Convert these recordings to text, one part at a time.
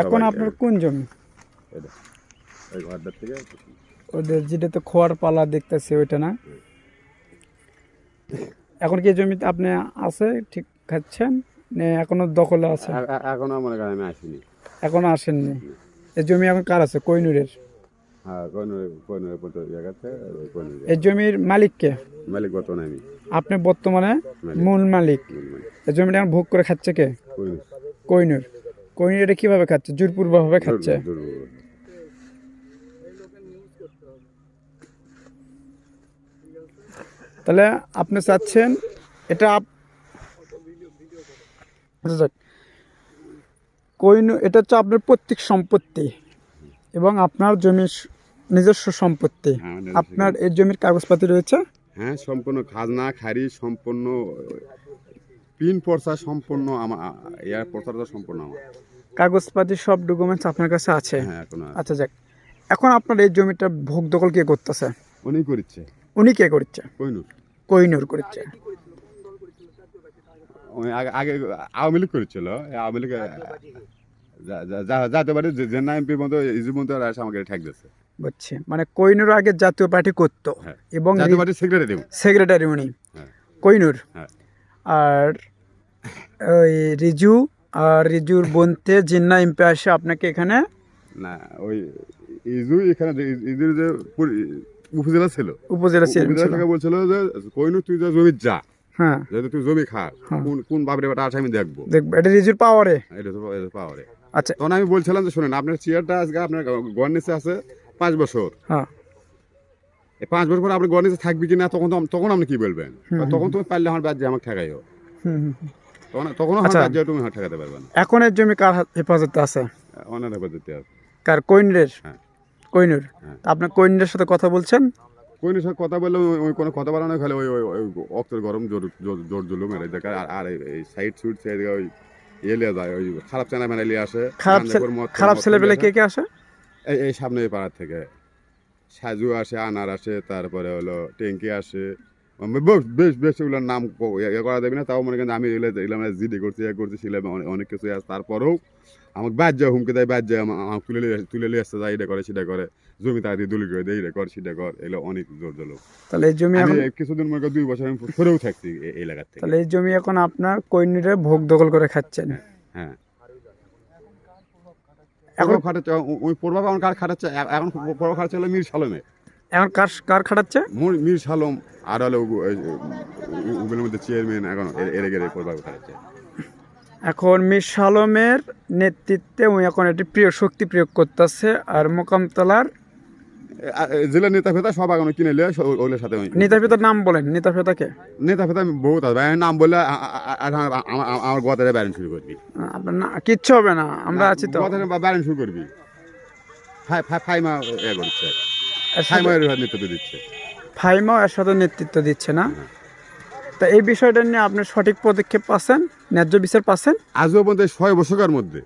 এখন আপনার কোন জমি? ওদের যেটাতে খোয়ার পালা দেখতেছি ওইটা না? এখন কি জমিতে আপনি আছে ঠিক খাচ্ছেন? না এখনও দখলে আছে এখনও মনে করেন আমি আসিনি। এখনও আসেননি? এই জমি এখন কার আছে? কৈনুরের? হ্যাঁ জায়গাতে এই জমির মালিককে মালিক বর্তমানে আমি। আপনি বর্তমানে মূল মালিক। এই জমিটা এখন ভোগ করে খাচ্ছে কে? কইনুর কৈনুর। কৈনুর এটা কীভাবে খাচ্ছে? জোরপূর্বকভাবে খাচ্ছে? তাহলে আপনি চাচ্ছেন এটা আপ- আচ্ছা এটা হচ্ছে আপনার প্রত্যেক সম্পত্তি এবং আপনার জমির নিজস্ব সম্পত্তি। হ্যাঁ, আপনার এই জমির কাগজপাতি রয়েছে? হ্যাঁ সম্পূর্ণ খাজনা খারি সম্পূর্ণ পিন পর্চা সম্পূর্ণ আমার ইয়ার পর্চাটা সম্পূর্ণ আমার। কাগজপাতি সব ডকুমেন্টস আপনার কাছে আছে? হ্যাঁ এখন আছে। আচ্ছা যাক। এখন আপনার এই জমিটা ভোগ দখল কে করতেছে? উনি করিচ্ছে। উনি কে করছে কইনুর কৈনুর করছে ওই আগে আগে আওয়ামী লীগ করেছিল। এই আওয়ামী লীগ যাতে পারে যে- যে না এমপি মতো ইজি মতো আর এসে আমাকে ঠেক দিচ্ছে বুঝছি। মানে কৈনুর আগে জাতীয় পার্টি করতো হ্যাঁ। এবং জাতীয় পার্টির সেক্রেটারি সেক্রেটারি উনি। হ্যাঁ। কৈনুর। হ্যাঁ। আর ওই রিজু আর রিজুর বনতে জিন্না এমপি আসে আপনাকে এখানে? না ওই ইজু এখানে যে ইজুর যে উপজেলা ছিল। উপজেলা উপজেলা ছিল থেকে বলছিল যে কইনু তুই যে জমি যা। হ্যাঁ। যেহেতু তুই জমি খাস হ্যাঁ। কোন কোন বাবরে বেটা আসে আমি দেখব। দেখব। এটা রিজুর পাওয়ারে। এটা তো পাওয়ারে। আচ্ছা। তখন আমি বলছিলাম যে শুনেন আপনার চেয়ারটা আজকে আপনার গড় নিচে আছে পাঁচ বছর। হ্যাঁ। এই পাঁচ বছর পর আপনি গড় নিচে থাকবি কিনা তখন তখন আপনি কি বলবেন? তখন তুমি পারলে আমার বাদ আমাকে ঠেকাইও। হুম, হুম, হুম। তখন তখন আচ্ছা। বাদ তুমি আমার ঠেকাতে পারবে না। এখন এর জমি কার হেফাজতে আছে? অনেক পদ্ধতি আছে। কার? কৈনুরের হ্যাঁ। কৈনুর হ্যাঁ। তা আপনার কৈনুরের সাথে কথা বলছেন? সাথে কথা বললে ওই- কোনো কথা বলা খালি ওই ওই গরম জোর জোর- জোর জুলুম এর দেখা আর এই- সাইড ওই ইয়ে যায় ওই খারাপ চেনা মেনা আসে। খারাপ কে কে আসে? এই এই সামনে পাড়ার থেকে। সাজু আসে আনার আসে তারপরে হলো টেঙ্কি আসে। বেশ বেশ বেশ এগুলোর নাম ইয়ে করা দেবে না। তাও মনে করেন আমি এগুলো এগুলো আমরা জিডি করছি ইয়ে করছি সিলাম অনেক কিছু আছে। তারপরেও আমাকে বাদ যায় হুমকে দেয় বাদ যায় আমা- আমাকে তুলে তুলে লিয়ে আসতে যায় এটা করে সেটা করে। জমি তাড়াতাড়ি দলি করে দেয় এটা কর সেটা কর। এগুলো অনেক জোর জল তাহলে এই জমি আমি কিছুদিন মনে করি দুই বছর আমি সরেও থাকছি এই- এলাকার থেকে। তাহলে এই জমি এখন আপনার কৈনুরে ভোগ দখল করে খাচ্ছেন? হ্যাঁ এখন এখন খাটাচ্ছে ওই পূর্বাবে আমার কার খাটাচ্ছে এখন পূর্ব খাটাচ্ছে হলো মীর সালমে। এখন কার কার খাটাচ্ছে? মোর সালম আর হলো ওগুলোর মধ্যে চেয়ারম্যান এখন এরে গেলে পূর্বাবে খাটাচ্ছে। এখন মির সালমের নেতৃত্বে উনি এখন একটি প্রিয় শক্তি প্রয়োগ করতেছে আর মোকামতলার জেলার নেতা ফেতা সব এখন কিনে লিয়ে ওগুলোর সাথে নেতা পিতার নাম বলেন নেতা পিতাকে নেতা ফেতা বহুত আছে। নাম বললে আমার গতারে ব্যারেন শুরু করবি। আপনার না কিচ্ছু হবে না আমরা আছি তো। গতারে ব্যারেন শুরু করবি। ফাই ফাই ফাইমা এ করছে। এর ফাইমা নেতৃত্ব দিচ্ছে। ফাইমাও এর সাথে নেতৃত্ব দিচ্ছে না। তা এই বিষয়টা নিয়ে আপনি সঠিক পদক্ষেপ পাচ্ছেন? ন্যায্য বিচার পাচ্ছেন? আজও পর্যন্ত ছয় বছরের মধ্যে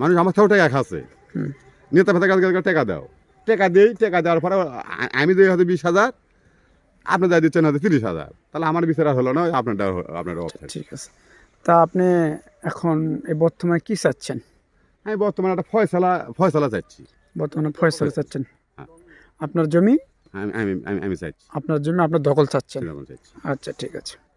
মানুষ আমার থেকেও টাকা খাচ্ছে। নেতা ফেতা কাছে টাকা দাও। টাকা দিই টাকা দেওয়ার পরে আমি দিই হয়তো বিশ হাজার আপনি যা দিচ্ছেন হয়তো তিরিশ হাজার। তাহলে আমার বিচার হলো না আপনারটা আপনার অবস্থা। ঠিক আছে। তা আপনি এখন এই বর্তমানে কি চাচ্ছেন? আমি বর্তমানে একটা ফয়সালা ফয়সালা চাচ্ছি। বর্তমানে ফয়সলা চাচ্ছেন। হ্যাঁ। আপনার জমি? আমি আমি আমি- চাইছি। আপনার জমি আপনার দখল চাচ্ছেন। আচ্ছা ঠিক আছে।